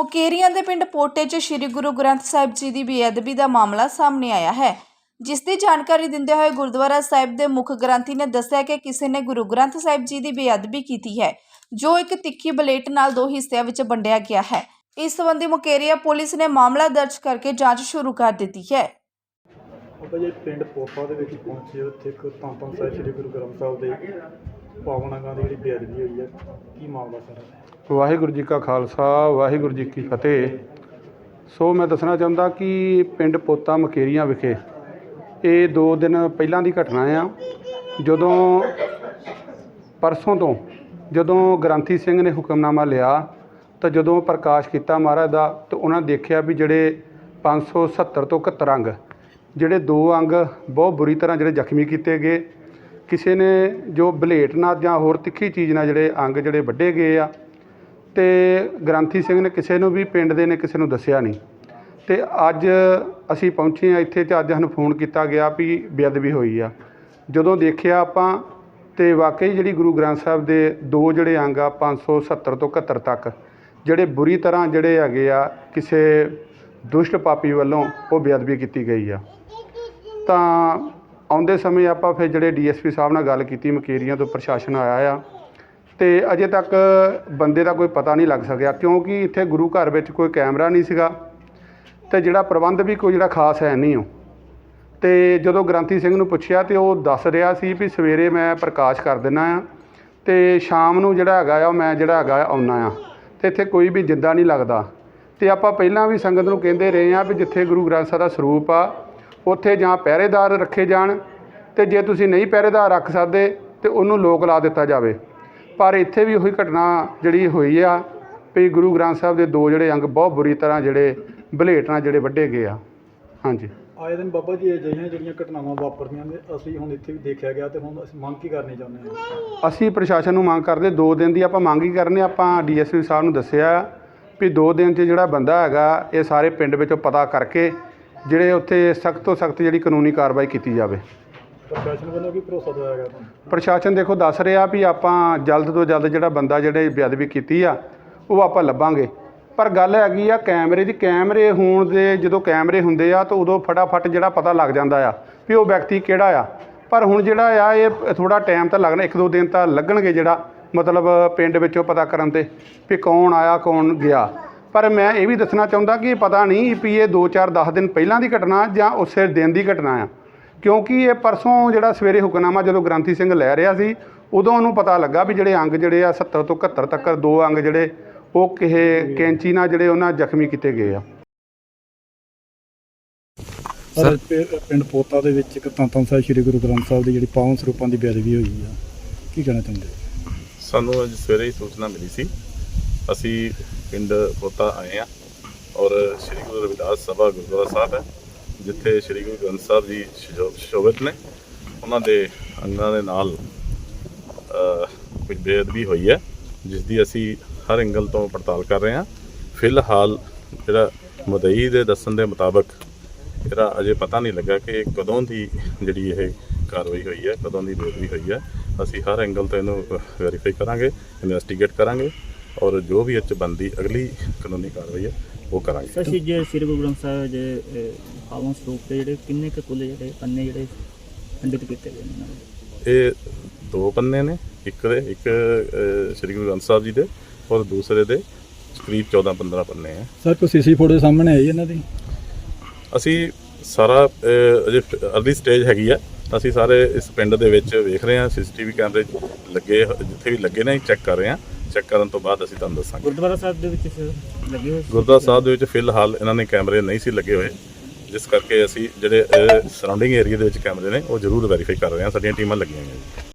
ਮੁਕੇਰੀਆਂ ਦੇ ਪਿੰਡ ਪੋਟੇ 'ਚ ਸ੍ਰੀ ਗੁਰੂ ਗ੍ਰੰਥ ਸਾਹਿਬ ਜੀ ਦੀ ਬੇਅਦਬੀ ਦਾ ਮਾਮਲਾ ਸਾਹਮਣੇ ਆਇਆ ਹੈ। ਜਿਸ ਦੀ ਜਾਣਕਾਰੀ ਦਿੰਦੇ ਹੋਏ ਗੁਰਦੁਆਰਾ ਸਾਹਿਬ ਦੇ ਮੁੱਖ ਗ੍ਰੰਥੀ ਨੇ ਦੱਸਿਆ ਕਿ ਕਿਸੇ ਨੇ ਗੁਰੂ ਗ੍ਰੰਥ ਸਾਹਿਬ ਜੀ ਦੀ ਬੇਅਦਬੀ ਕੀਤੀ ਹੈ, ਜੋ ਇੱਕ ਤਿੱਖੀ ਬਲੇਟ ਨਾਲ ਦੋ ਹਿੱਸਿਆਂ ਵਿੱਚ ਵੰਡਿਆ ਗਿਆ ਹੈ। ਇਸ ਸੰਬੰਧੀ ਮੁਕੇਰੀਆ ਪੁਲਿਸ ਨੇ ਮਾਮਲਾ ਦਰਜ ਕਰਕੇ ਜਾਂਚ ਸ਼ੁਰੂ ਕਰ ਦਿੱਤੀ ਹੈ। ਆਪਾਂ ਜੀ ਪਿੰਡ ਪੋਪਾ ਦੇ ਵਿੱਚ ਪਹੁੰਚੇ ਉੱਥੇ ਇੱਕ ਧੰਨ ਧੰਨ ਸਾਹਿਬ ਸ੍ਰੀ ਗੁਰੂ ਗ੍ਰੰਥ ਸਾਹਿਬ ਦੇ ਪਾਵਨ ਅੰਗਾਂ ਦੀ ਜਿਹੜੀ ਬੇਅਦਬੀ ਹੋਈ ਹੈ, ਕੀ ਮਾਮਲਾ ਸਰ? ਵਾਹਿਗੁਰੂ ਜੀ ਕਾ ਖਾਲਸਾ, ਵਾਹਿਗੁਰੂ ਜੀ ਕੀ ਫਤਿਹ। ਸੋ ਮੈਂ ਦੱਸਣਾ ਚਾਹੁੰਦਾ ਕਿ ਪਿੰਡ ਪੋਤਾ ਮਕੇਰੀਆਂ ਵਿਖੇ ਇਹ 2 ਦਿਨ ਪਹਿਲਾਂ ਦੀ ਘਟਨਾ ਆ। ਜਦੋਂ ਪਰਸੋਂ ਤੋਂ ਜਦੋਂ ਗ੍ਰੰਥੀ ਸਿੰਘ ਨੇ ਹੁਕਮਨਾਮਾ ਲਿਆ, ਤਾਂ ਜਦੋਂ ਪ੍ਰਕਾਸ਼ ਕੀਤਾ ਮਹਾਰਾਜ ਦਾ, ਤਾਂ ਉਹਨਾਂ ਦੇਖਿਆ ਵੀ ਜਿਹੜੇ 570 ਤੋਂ 71 ਅੰਗ, ਜਿਹੜੇ ਦੋ ਅੰਗ ਬਹੁਤ ਬੁਰੀ ਤਰ੍ਹਾਂ ਜਿਹੜੇ ਜ਼ਖਮੀ ਕੀਤੇ ਗਏ। ਕਿਸੇ ਨੇ ਜੋ ਬਲੇਟ ਨਾਲ ਜਾਂ ਹੋਰ ਤਿੱਖੀ ਚੀਜ਼ ਨਾਲ ਜਿਹੜੇ ਅੰਗ ਜਿਹੜੇ ਵੱਢੇ ਗਏ ਆ ਤੇ ਗ੍ਰੰਥੀ ਸਿੰਘ ਨੇ ਕਿਸੇ ਨੂੰ ਵੀ ਪਿੰਡ ਦੇ ਨੇ ਕਿਸੇ ਨੂੰ ਦੱਸਿਆ ਨਹੀਂ। ਤੇ ਅੱਜ ਅਸੀਂ ਪਹੁੰਚੇ ਆ ਇੱਥੇ ਤੇ ਅੱਜ ਸਾਨੂੰ ਫੋਨ ਕੀਤਾ ਗਿਆ ਵੀ ਬੇਅਦਬੀ ਹੋਈ ਆ। ਜਦੋਂ ਦੇਖਿਆ ਆਪਾਂ ਤੇ ਵਾਕਈ ਜਿਹੜੀ ਗੁਰੂ ਗ੍ਰੰਥ ਸਾਹਿਬ ਦੇ ਦੋ ਜਿਹੜੇ ਅੰਗ ਆ 570 ਤੋਂ 71 ਤੱਕ, ਜਿਹੜੇ ਬੁਰੀ ਤਰ੍ਹਾਂ ਜਿਹੜੇ ਹੈਗੇ ਆ, ਕਿਸੇ ਦੁਸ਼ਟ ਪਾਪੀ ਵੱਲੋਂ ਉਹ ਬੇਅਦਬੀ ਕੀਤੀ ਗਈ ਆ। ਤਾਂ ਆਉਂਦੇ ਸਮੇਂ ਆਪਾਂ ਫਿਰ ਜਿਹੜੇ ਡੀਐਸਪੀ ਸਾਹਿਬ ਨਾਲ ਗੱਲ ਕੀਤੀ, ਮਕੇਰੀਆਂ ਤੋਂ ਪ੍ਰਸ਼ਾਸਨ ਆਇਆ ਆ ਤੇ ਅਜੇ ਤੱਕ ਬੰਦੇ ਦਾ ਕੋਈ ਪਤਾ ਨਹੀਂ ਲੱਗ ਸਕਿਆ, ਕਿਉਂਕਿ ਇੱਥੇ ਗੁਰੂ ਘਰ ਵਿੱਚ ਕੋਈ ਕੈਮਰਾ ਨਹੀਂ ਸੀਗਾ ਤੇ ਜਿਹੜਾ ਪ੍ਰਬੰਧ ਵੀ ਕੋਈ ਜਿਹੜਾ ਖਾਸ ਹੈ ਨਹੀਂ ਉਹ। ਤੇ ਜਦੋਂ ਗ੍ਰੰਥੀ ਸਿੰਘ ਨੂੰ ਪੁੱਛਿਆ ਤੇ ਉਹ ਦੱਸ ਰਿਹਾ ਸੀ ਵੀ ਸਵੇਰੇ ਮੈਂ ਪ੍ਰਕਾਸ਼ ਕਰ ਦਿੰਨਾ ਆ ਤੇ ਸ਼ਾਮ ਨੂੰ ਜਿਹੜਾ ਹੈਗਾ ਆ ਉਹ ਮੈਂ ਜਿਹੜਾ ਹੈਗਾ ਆਉਣਾ ਆ। ਤੇ ਇੱਥੇ ਕੋਈ ਵੀ ਜਿੱਦਾਂ ਨਹੀਂ ਲੱਗਦਾ। ਤੇ ਆਪਾਂ ਪਹਿਲਾਂ ਵੀ ਸੰਗਤ ਨੂੰ ਕਹਿੰਦੇ ਰਹੇ ਆ ਵੀ ਜਿੱਥੇ ਗੁਰੂ ਗ੍ਰੰਥ ਸਾਹਿਬ ਦਾ ਸਰੂਪ ਆ, ਉੱਥੇ ਜਾਂ ਪਹਿਰੇਦਾਰ ਰੱਖੇ ਜਾਣ ਤੇ ਜੇ ਤੁਸੀਂ ਨਹੀਂ ਪਹਿਰੇਦਾਰ ਰੱਖ ਸਕਦੇ ਤੇ ਉਹਨੂੰ ਲੋਕ ਲਾ ਦਿੱਤਾ ਜਾਵੇ। ਪਰ ਇੱਥੇ ਵੀ ਉਹੀ ਘਟਨਾ ਜਿਹੜੀ ਹੋਈ ਆ ਵੀ ਗੁਰੂ ਗ੍ਰੰਥ ਸਾਹਿਬ ਦੇ ਦੋ ਜਿਹੜੇ ਅੰਗ ਬਹੁਤ ਬੁਰੀ ਤਰ੍ਹਾਂ ਜਿਹੜੇ ਬਲੇਟ ਨਾਲ ਜਿਹੜੇ ਵੱਢੇ ਗਏ ਆ। ਹਾਂਜੀ। ਆਏ ਦਿਨ ਬਾਬਾ ਜੀ ਅਜਿਹੀਆਂ ਜਿਹੜੀਆਂ ਘਟਨਾਵਾਂ ਵਾਪਰਦੀਆਂ ਨੇ ਅਸੀਂ ਹੁਣ ਇੱਥੇ ਵੀ ਦੇਖਿਆ ਗਿਆ ਤੇ ਹੁਣ ਅਸੀਂ ਮੰਗ ਕੀ ਕਰਨੀ ਚਾਹੁੰਦੇ ਹਾਂ? ਅਸੀਂ ਪ੍ਰਸ਼ਾਸਨ ਨੂੰ ਮੰਗ ਕਰਦੇ ਦੋ ਦਿਨ ਦੀ ਆਪਾਂ ਮੰਗ ਹੀ ਕਰਨੇ ਆਪਾਂ ਡੀਐਸਪੀ ਸਾਹਿਬ ਨੂੰ ਦੱਸਿਆ ਵੀ ਦੋ ਦਿਨ 'ਚ ਜਿਹੜਾ ਬੰਦਾ ਹੈਗਾ ਇਹ ਸਾਰੇ ਪਿੰਡ ਵਿੱਚੋਂ ਪਤਾ ਕਰਕੇ ਜਿਹੜੇ ਉੱਥੇ ਸਖਤ ਤੋਂ ਸਖਤ ਜਿਹੜੀ ਕਾਨੂੰਨੀ ਕਾਰਵਾਈ ਕੀਤੀ ਜਾਵੇ। ਪ੍ਰਸ਼ਾਸਨ ਵੱਲੋਂ ਕੀ ਭਰੋਸਾ ਦਵਾਇਆ ਗਿਆ ਤੁਹਾਨੂੰ? ਪ੍ਰਸ਼ਾਸਨ ਦੇਖੋ, ਦੱਸ ਰਿਹਾ ਵੀ ਆਪਾਂ ਜਲਦ ਤੋਂ ਜਲਦ ਜਿਹੜਾ ਬੰਦਾ ਜਿਹੜੇ ਬੇਅਦਬੀ ਕੀਤੀ ਆ, ਉਹ ਆਪਾਂ ਲੱਭਾਂਗੇ। ਪਰ ਗੱਲ ਹੈਗੀ ਆ ਕੈਮਰੇ ਦੀ, ਕੈਮਰੇ ਹੋਣ ਦੇ ਜਦੋਂ ਕੈਮਰੇ ਹੁੰਦੇ ਆ, ਤਾਂ ਉਦੋਂ ਫਟਾਫਟ ਜਿਹੜਾ ਪਤਾ ਲੱਗ ਜਾਂਦਾ ਆ ਵੀ ਉਹ ਵਿਅਕਤੀ ਕਿਹੜਾ ਆ। ਪਰ ਹੁਣ ਜਿਹੜਾ ਆ, ਇਹ ਥੋੜਾ ਟਾਈਮ ਤਾਂ ਲੱਗਣਾ, ਇੱਕ ਦੋ ਦਿਨ ਤਾਂ ਲੱਗਣਗੇ ਜਿਹੜਾ, ਮਤਲਬ ਪਿੰਡ ਵਿੱਚੋਂ ਪਤਾ ਕਰਨ ਤੇ ਵੀ ਕੌਣ ਆਇਆ, ਕੌਣ ਗਿਆ। ਪਰ ਮੈਂ ਇਹ ਵੀ ਦੱਸਣਾ ਚਾਹੁੰਦਾ ਕਿ ਪਤਾ ਨਹੀਂ ਵੀ ਇਹ 2-4 10 ਦਿਨ ਪਹਿਲਾਂ ਦੀ ਘਟਨਾ ਜਾਂ ਉਸੇ ਦਿਨ ਦੀ ਘਟਨਾ ਆ। ਕਿਉਂਕਿ ਇਹ ਪਰਸੋਂ ਜਿਹੜਾ ਸਵੇਰੇ ਹੁਕਮਨਾਮਾ ਜਦੋਂ ਗ੍ਰੰਥੀ ਸਿੰਘ ਲੈ ਰਿਹਾ ਸੀ ਉਦੋਂ ਉਹਨੂੰ ਪਤਾ ਲੱਗਾ ਵੀ ਜਿਹੜੇ ਅੰਗ ਜਿਹੜੇ ਆ 70 ਤੋਂ 71 ਤੱਕ ਦੋ ਅੰਗ ਜਿਹੜੇ ਉਹ ਕਿਸੇ ਕੈਂਚੀ ਨਾਲ ਜਿਹੜੇ ਉਹਨਾਂ ਜ਼ਖਮੀ ਕੀਤੇ ਗਏ ਆ। ਸਰ ਪਿੰਡ ਪੋਤਾ ਦੇ ਵਿੱਚ ਇੱਕ ਧੰਨ ਧੰਨ ਸਾਹਿਬ ਸ੍ਰੀ ਗੁਰੂ ਗ੍ਰੰਥ ਸਾਹਿਬ ਦੀ ਜਿਹੜੀ ਪਾਵਨ ਸਰੂਪਾਂ ਦੀ ਬੇਅਦਬੀ ਹੋਈ ਆ। ਕੀ ਕਹਿਣਾ ਚਾਹੁੰਦੇ? ਸਾਨੂੰ ਅੱਜ ਸਵੇਰੇ ਹੀ ਸੂਚਨਾ ਮਿਲੀ ਸੀ। ਅਸੀਂ ਪਿੰਡ ਪੋਤਾ ਆਏ ਆ ਔਰ ਸ੍ਰੀ ਗੁਰੂ ਰਵਿਦਾਸ ਸਭਾ ਗੁਰਦੁਆਰਾ ਸਾਹਿਬ ਹੈ। ਜਿੱਥੇ ਸ੍ਰੀ ਗੁਰੂ ਗ੍ਰੰਥ ਸਾਹਿਬ ਜੀ ਸ਼ਜੋ- ਸ਼ੋਭਿਤ ਨੇ, ਉਹਨਾਂ ਦੇ ਅੰਗਾਂ ਦੇ ਨਾਲ ਕੁਝ ਬੇਅਦਬੀ ਹੋਈ ਹੈ ਜਿਸ ਦੀ ਅਸੀਂ ਹਰ ਐਂਗਲ ਤੋਂ ਪੜਤਾਲ ਕਰ ਰਹੇ ਹਾਂ। ਫਿਲਹਾਲ ਜਿਹੜਾ ਮਦਈ ਦੇ ਦੱਸਣ ਦੇ ਮੁਤਾਬਕ ਇਹਦਾ ਅਜੇ ਪਤਾ ਨਹੀਂ ਲੱਗਾ ਕਿ ਕਦੋਂ ਦੀ ਜਿਹੜੀ ਇਹ ਕਾਰਵਾਈ ਹੋਈ ਹੈ, ਕਦੋਂ ਦੀ ਬੇਅਦਬੀ ਹੋਈ ਹੈ, ਅਸੀਂ ਹਰ ਐਂਗਲ ਤੋਂ ਇਹਨੂੰ ਵੈਰੀਫਾਈ ਕਰਾਂਗੇ ਇਨਵੈਸਟੀਗੇਟ ਕਰਾਂਗੇ ਔਰ ਜੋ ਵੀ ਇਹ 'ਚ ਬਣਦੀ ਅਗਲੀ ਕਾਨੂੰਨੀ ਕਾਰਵਾਈ ਹੈ ਉਹ ਕਰਾਂਗੇ। ਸਰ ਸ਼੍ਰੀ ਜੇ ਸ੍ਰੀ ਗੁਰੂ ਗ੍ਰੰਥ ਸਾਹਿਬ ਦੇ ਅਹ, ਪਾਵਨ ਸਰੂਪ ਦੇ ਜਿਹੜੇ ਕਿੰਨੇ ਕੁ ਕੁੱਲ ਜਿਹੜੇ ਪੰਨੇ ਜਿਹੜੇ ਖੰਡਿਤ ਕੀਤੇ ਗਏ ਨੇ ਇਹਨਾਂ ਦੇ? ਇਹ ਦੋ ਪੰਨੇ ਨੇ ਇੱਕ ਦੇ ਇੱਕ ਸ੍ਰੀ ਗੁਰੂ ਗ੍ਰੰਥ ਸਾਹਿਬ ਜੀ ਦੇ ਔਰ ਦੂਸਰੇ ਦੇ ਕਰੀਬ 14 15 ਪੰਨੇ ਹੈ ਸਰ ਕੋਈ ਸੀਸੀ ਫੋਟੋ ਸਾਹਮਣੇ ਆਈ ਇਹਨਾਂ ਦੀ? ਅਸੀਂ ਸਾਰਾ ਅਜੇ ਅਰਲੀ ਸਟੇਜ ਹੈਗੀ ਆ। ਅਸੀਂ ਸਾਰੇ ਇਸ ਪਿੰਡ ਦੇ ਵਿੱਚ ਵੇਖ ਰਹੇ ਹਾਂ ਸੀਸੀਟੀਵੀ ਕੈਮਰੇ ਲੱਗੇ ਜਿੱਥੇ ਵੀ ਲੱਗੇ ਨੇ ਚੈੱਕ ਕਰ ਰਹੇ ਹਾਂ ਚੈੱਕ ਕਰਨ ਤੋਂ ਬਾਅਦ ਅਸੀਂ ਤੁਹਾਨੂੰ ਦੱਸਾਂਗੇ। ਗੁਰਦੁਆਰਾ ਸਾਹਿਬ ਦੇ ਵਿੱਚ ਲੱਗੇ ਹੋਏ? ਗੁਰਦੁਆਰਾ ਸਾਹਿਬ ਦੇ ਵਿੱਚ ਫਿਲਹਾਲ ਇਹਨਾਂ ਨੇ ਕੈਮਰੇ ਨਹੀਂ ਸੀ ਲੱਗੇ ਹੋਏ। ਜਿਸ ਕਰਕੇ ਅਸੀਂ ਜਿਹੜੇ ਸਰਾਊਂਡਿੰਗ ਏਰੀਆ ਦੇ ਵਿੱਚ ਕੈਮਰੇ ਨੇ ਉਹ ਜ਼ਰੂਰ ਵੈਰੀਫਾਈ ਕਰ ਰਹੇ ਹਾਂ। ਸਾਡੀਆਂ ਟੀਮਾਂ ਲੱਗੀਆਂ ਹੋਈਆਂ ਜੀ